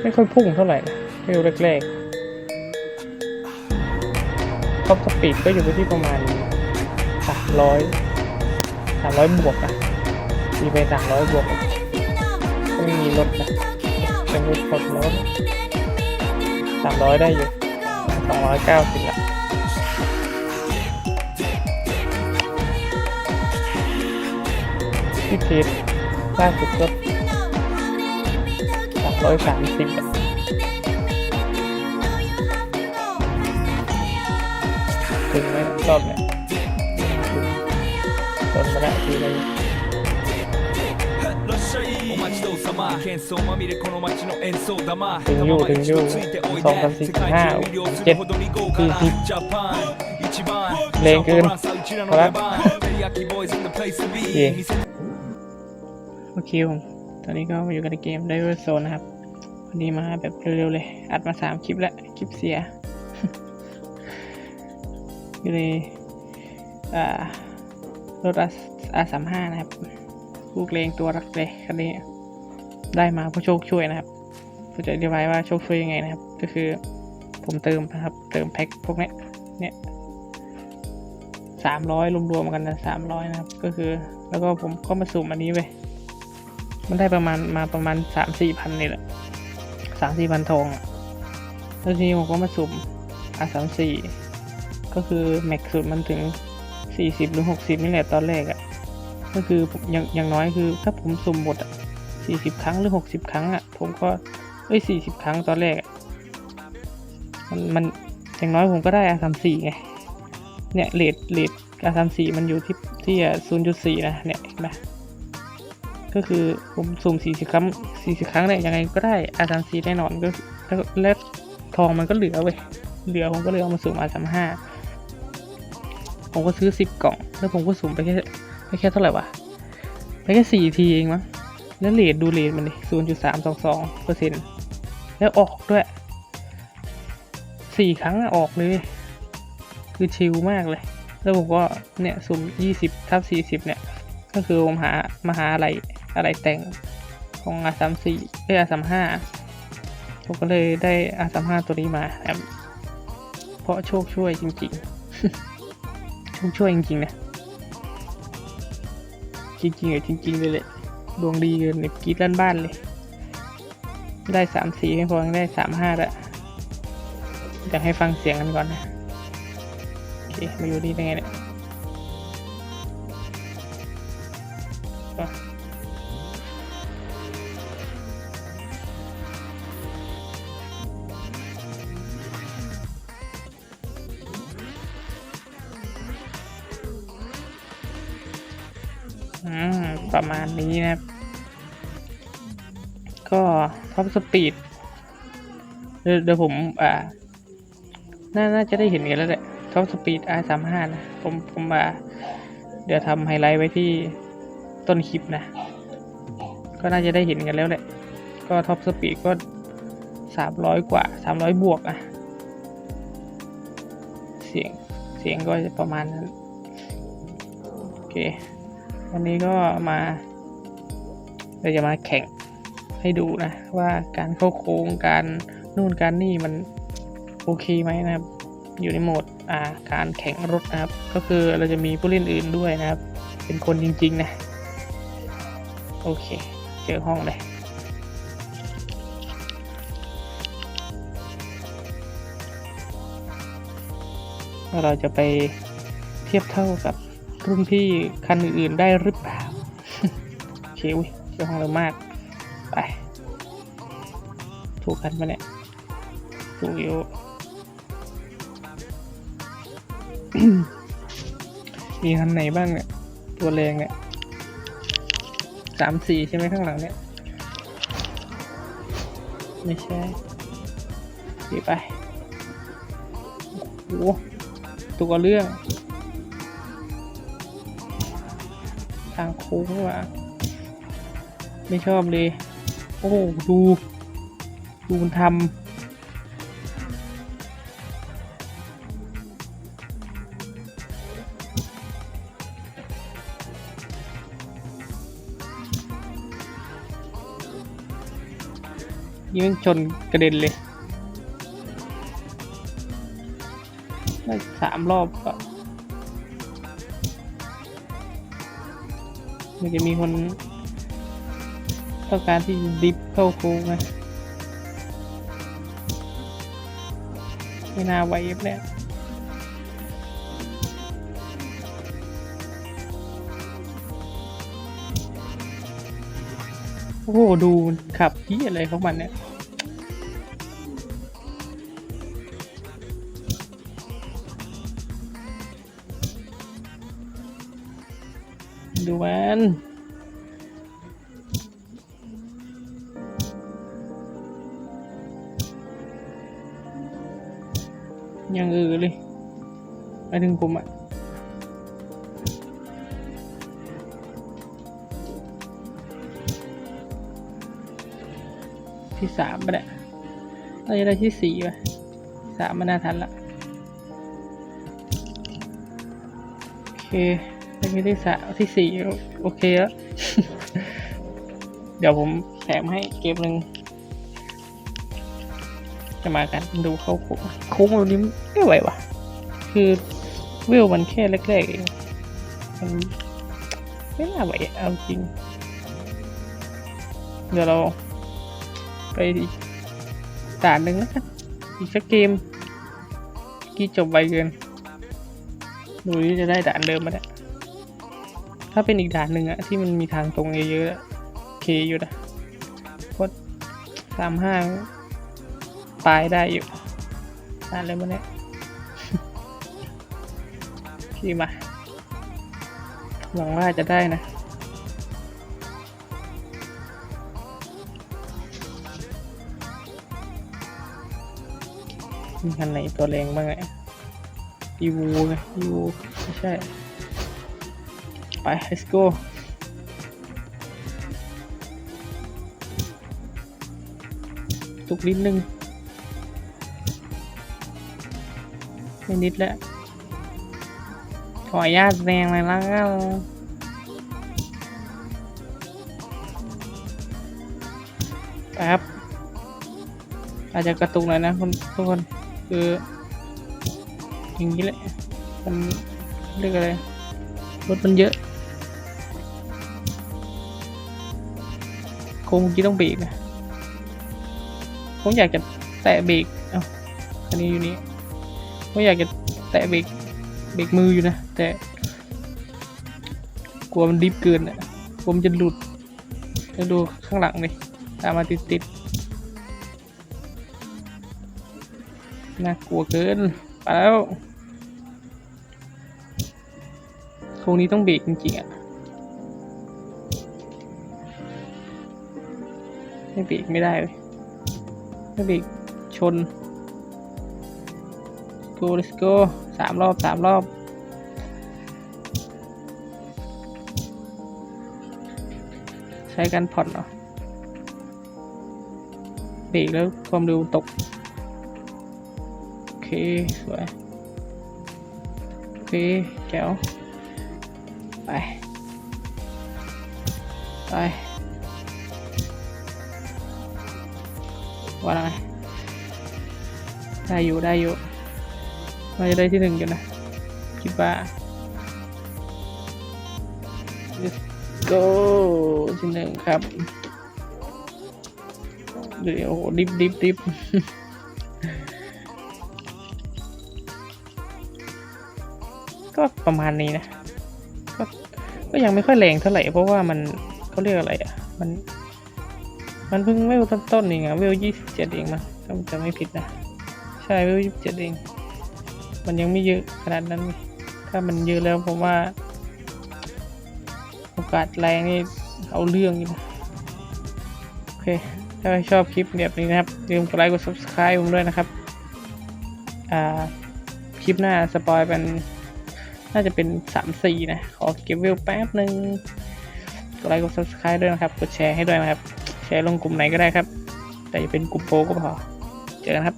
ไม่ค่อยพุ่งเท่าไหร่นะเร็วแรกๆท็อปสปีดก็อยู่ที่ประมาณสามร้อยสามร้อยบวกอะมีไปสามร้อยบวกก็ไม่มีรถนะเป็นรถกดรถสามร้อยได้อยู่สองร้อยเก้าสิบละที่เทสล่าสุดก็สาม ร้อยสามสิบอะถึงไหมรอบเนี้ยถึงจนมาละทีนึง お待ちどうさま喧騒まみれこの街の演奏玉ถึงอยู่ถึงอยู่ ついておいสองพัน で สี่ 世 สิบ 界 ห้า 中魅了す เจ็ る ด ほどに豪華 สี่ な สิบ ジャパン一番 แรงเกิน シャンポンランサーうちらの พอละ 出番テリヤキボーイズ in the place to be เย่ 見せ โอเคผมตอนนี้ก็มาอยู่กันในเกม d i v e r Zone นะครับ วันนี้มาแบบเร็วๆเลย อัดมาสามคลิปแล้ว คลิปเสียอยู่ในอ่ารถอาสามห้านะครับ ลูกเลงตัวรักเลยคันนี้ได้มาเพราะโชคช่วยนะครับผมจะอธิบายว่าโชคช่วยยังไงนะครับ ก็คือผมเติมนะครับ เติมแพ็คพวกนี้เนี่ยสามร้อยรวมๆกันนะสามร้อยนะครับ ก็คือ แล้วก็ผมก็มาสุ่มอันนี้ไปมันได้ประมาณมาประมาณสามสี่พันนี่แหละ สามสี่พันทองอะแล้วทีนี้ผมก็มาสุ่มอาสามสี่ก็คือแม็กสุดมันถึงสี่สิบหรือหกสิบนี่แหละตอนแรกอะก็คืออย่างอย่างน้อยคือ ถ้าผมสุ่มหมดอะสี่สิบครั้งหรือหกสิบครั้งอะผมก็เอ้ยสี่สิบครั้งตอนแรกมันมันอย่างน้อยผมก็ได้อาสามสี่ไง เนี่ยเลทเลทอาสามสี่มันอยู่ที่ที่ศูนย์จุดสี่นะเนี่ยเห็นไหม ก็คือผมสุ่มสี่สิบครั้งสี่สิบครั้งเนี่ยยังไงก็ได้อาสามสี่แน่นอนก็แล้วแล้วทองมันก็เหลือเว้ยเหลือผมก็เลยเอามาสุ่มอาสามห้าผมก็ซื้อสิบกล่อง แล้วผมก็สุ่มไปแค่ไปแค่เท่าไหร่วะไปแค่สี่ทีเองมั้งแล้วเลทดูเลทมันดิศูนย์จุดสามสองสองเปอร์เซ็นต์แล้วออกด้วยสี่ครั้งอะออกเลย คือชิลมากเลย แล้วผมก็เนี่ยสุ่มยี่สิบทับสี่สิบเนี่ย ก็คือผมหามาหาอะไร อะไรแต่งของอาสามสี่เอ้อาสามห้าผมก็เลยได้อาสามห้าตัวนี้มาแอมเพราะโชคช่วยจริงๆ โชคช่วยจริงๆนะ จริงๆเหรอจริงๆเลยแหละดวงดีเกินเนี่ยกรีดลั่นบ้านเลย ได้สามสี่ไม่พอยังได้สามห้าละอยากให้ฟังเสียงกันก่อนนะ โอเค มาอยู่นี่ได้ไงเนี่ย ประมาณนี้นะครับ ก็ท็อปสปีดเดี๋ยวผมอ่าน่าน่าจะได้เห็นกันแล้วแหละท็อปสปีด R 3 5 นะผมผมมาเดี๋ยวทำไฮไลท์ไว้ที่ต้นคลิปนะ ก็น่าจะได้เห็นกันแล้วแหละ ก็ท็อปสปีดก็สามร้อยกว่าสามร้อยบวกอะเสียงเสียงก็จะประมาณนั้น โอเค วันนี้ก็มาเราจะมาแข่งให้ดูนะ ว่าการเข้าโค้งการนู่นการนี่มันโอเคไหมนะครับ อยู่ในโหมดอ่าการแข่งรถนะครับ ก็คือเราจะมีผู้เล่นอื่นด้วยนะครับ เป็นคนจริงๆนะ โอเค เจอห้องเลยเราจะไปเทียบเท่ากับ รุ่นพี่คันอื่นๆได้หรือเปล่าเคอุ้ยเจอห้องเร็วมาก ไป ถูกคันปะเนี่ย ถูกอยู่มีคันไหนบ้างเนี่ย ตัวแรงเนี่ยสามสี่ใช่ไหมข้างหลังเนี่ย ไม่ใช่ดีไป โอ้ตัวเรื่อง ทางโค้งว่ะไม่ชอบเลย โอ้ดู ดูมันทำนี่มันชนกระเด็นเลยได้สามรอบก็ มันจะมีคนต้องการที่ดิฟเข้าโค้งนะไม่น่าไหว้เนี่ยโอ้โห ดูขับที่อะไรของมันเนี่ย ดูมันยังเออเลยหมาถึงผมอะที่สามไปแหละน่าจะได้ที่สี่ไปสามไม่น่าทันละโอเค ได้ที่สามที่สี่โอเคแล้วเดี๋ยวผมแถมให้เกมหนึ่งจะมากันดูเขาโค้งโค้งแบบนี้ไม่ไหววะคือวิวมันแค่แรกๆเองมันไม่น่าไหวเอาจริง เดี๋ยวเราไปอีกด่านหนึ่งแล้วกันอีกสักเกม กี่จบไวเกินดูนี่จะได้ด่านเดิมมาเนี่ย ถ้าเป็นอีกด่านหนึ่งอะที่มันมีทางตรงเยอะๆโอเคอยู่นะเพรสามห้างปลายได้อยู่ด่านเลยมาเนี่ยพี่มาหวังว่าจะได้นะมีคันไหนตัวแรงบ้างไงอีวูไงอีวูไม่ใช่ ไป let's go ตุกนิดนึงไม่นิดแล้ว ขออนุญาตแรงเลยละกันไปครับ อาจจะกระตุกหน่อยนะคุณทุกคน คือ อย่างนี้แหละ มันเรียกอะไร รถมันเยอะ คงจะต้องเบรกนะผมอยากจะแตะเบรกเอ้าอันนี้อยู่นี่ผมอยากจะแตะเบรกเบรกมืออยู่นะ แต่กลัวมันดิฟเกินอะกลัวมันจะหลุดแล้วดูข้างหลังเลยตามมาติดติดน่ากลัวเกินไปแล้วคงนี้ต้องเบรกจริงๆอะ ไม่เบรกไม่ได้เลยไม่เบรกชน go let's go สามรอบสามรอบใช้การผ่อนเหรอเบรกแล้วความเร็วตก โอเค สวย โอเค แก้ว ไป ไป ว่าไงได้อยู่ได้อยู่น่าจะได้ที่หนึ่งอยู่นะ คิดว่า let's go ที่หนึ่งครับเดี๋ยวโอ้ดิฟดิฟดิฟก็ประมาณนี้นะก็ก็ยังไม่ค่อยแรงเท่าไหร่เพราะว่ามันเขาเรียกอะไรอะ มัน มันเพิ่งเวลต้นๆเองอะเวลยี่สิบเจ็ดเองมั้งถ้าจะไม่ผิดนะ ใช่เวลยี่สิบเจ็ดเอง มันยังไม่เยอะขนาดนั้น ถ้ามันเยอะแล้วผมว่า โอกาสแรงนี่เอาเรื่องอยู่นะโอเค ถ้าชอบคลิปแบบนี้นะครับอย่าลืมกดไลค์กด subscribe ผมด้วยนะครับ อ่า คลิปหน้าสปอยเป็นน่าจะเป็นสามสี่นะ ขอเก็บเวแป๊บหนึ่งกดไลค์กด subscribe ด้วยนะครับ กดแชร์ให้ด้วยนะครับ แชร์ลงกลุ่มไหนก็ได้ครับ แต่อย่าเป็นกลุ่มโปรก็พอ เจอกันครับ